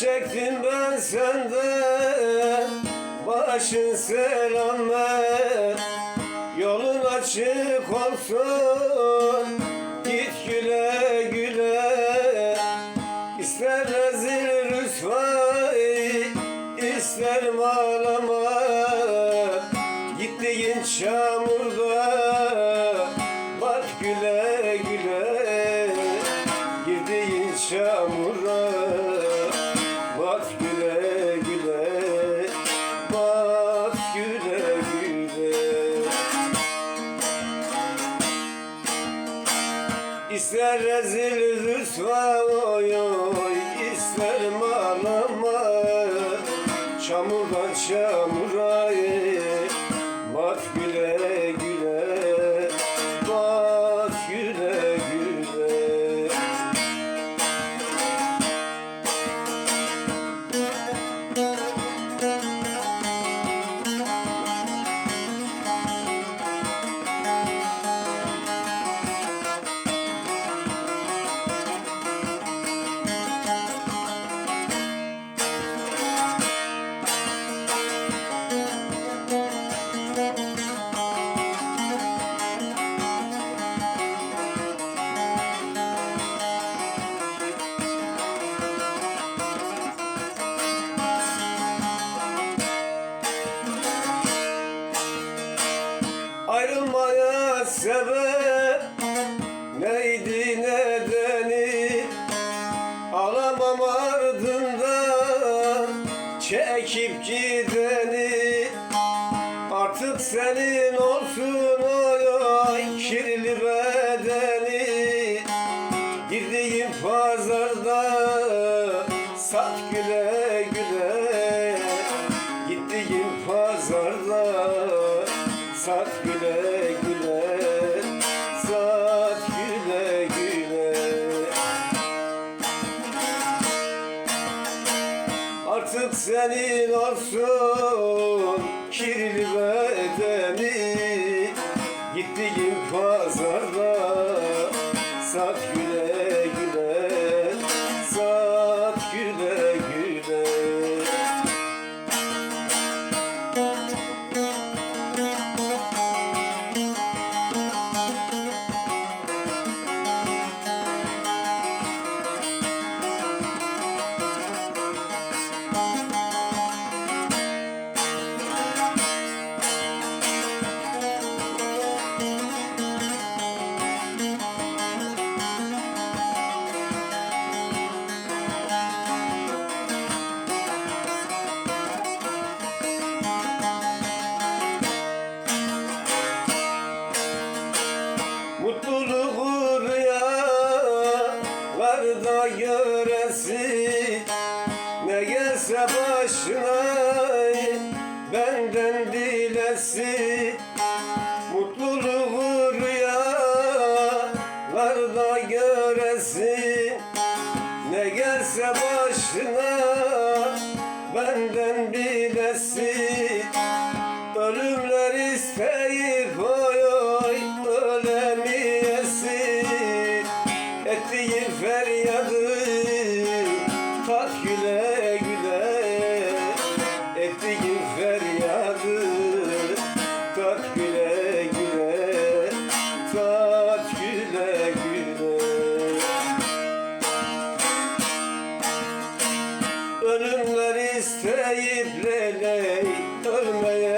çektim ben senden. Başın selamet Yolun açık olsun. Git güle güle İster rezil rüsvayı ister malama Gittiğin çamurda Bak güle güle. Girdiğin çamura İster rezil rüsva oy oy malama. Çamurdan çamura Bat sebep neydi nedeni? Alamam ardından çekip gideni. Artık senin olsun oy oy kirli bedeni. Girdiğim pazarda sat güle güle senin olsun. Kirli bedeni gelse başına Benden dilesi Mutluluğu rüyalarda göresi Ne gelse başına Seyip leley ölmeye